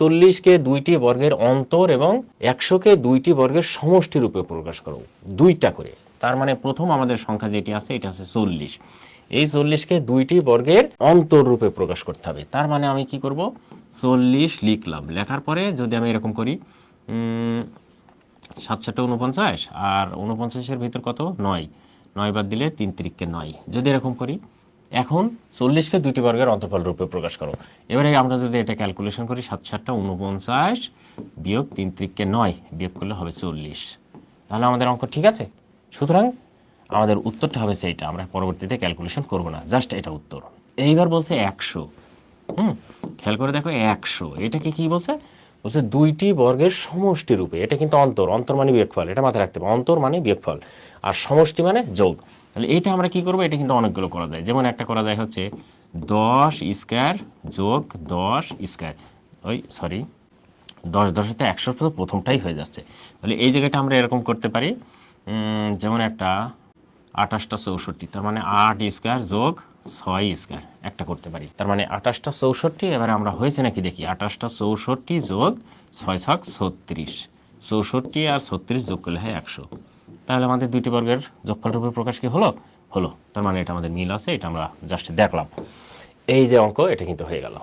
চল্লিশকে দুইটি বর্গের অন্তর এবং একশোকে দুইটি বর্গের সমষ্টি রূপে প্রকাশ করো, দুইটা করে। তার মানে প্রথম আমাদের সংখ্যা যেটি আছে, এটা আছে চল্লিশ। এই চল্লিশকে দুইটি বর্গের অন্তর রূপে প্রকাশ করতে হবে। তার মানে আমি কি করব? চল্লিশ লিখলাম। লেখার পরে যদি আমি এরকম করি সাত সাতটা উনপঞ্চাশ আর উনপঞ্চাশের ভিতর কত? নয়। নয় বাদ দিলে তিন তিরিককে নয়। যদি এরকম করি এখন চল্লিশকে দুইটি বর্গের অন্তর্ফল রূপে প্রকাশ করো। এবারে আমরা যদি এটা ক্যালকুলেশন করি, সাত সাতটা উনপঞ্চাশ বিয়োগ তিন তিরিককে নয় বিয়োগ করলে হবে চল্লিশ। তাহলে আমাদের অঙ্ক ঠিক আছে? সুতরাং আমাদের উত্তরটা হবে সেইটা, আমরা পরবর্তীতে ক্যালকুলেশন করব না জাস্ট এটা উত্তর। এইবার বলছে একশো। হুম, খেয়াল করে দেখো একশো। এটাকে কি বলছে? বলছে দুইটি বর্গের সমষ্টি রূপে। এটা কিন্তু অন্তর অন্তর মানে বিয়োগফল, এটা মাথায় রাখতে হবে। অন্তর মানে বিয়োগফল, আর সমষ্টি মানে যোগ। তাহলে এটা আমরা কি করব? এটা কিন্তু অনেকগুলো করা যায়। যেমন একটা করা যায় হচ্ছে দশ স্কোয়ার যোগ দশ স্কোয়ার। ওই সরি দশ দশতে একশো তো প্রথমটাই হয়ে যাচ্ছে। তাহলে এই জায়গাটা আমরা এরকম করতে পারি। যেমন একটা আঠাশটা চৌষট্টি, তার মানে আট স্কোয়ার যোগ ছয় স্কোয়ার একটা করতে পারি। তার মানে আঠাশটা চৌষট্টি, এবারে আমরা হয়েছে নাকি দেখি। আঠাশটা চৌষট্টি যোগ ছয় ছক ছত্রিশ। চৌষট্টি আর ছত্রিশ যোগ করলে হয় একশো। তাহলে আমাদের দুইটি বর্গের যোগফল রূপে প্রকাশ কি হলো? হলো। তার মানে এটা আমাদের মিল আছে, এটা আমরা জাস্ট দেখলাম। এই যে অঙ্ক, এটা কিন্তু হয়ে গেল।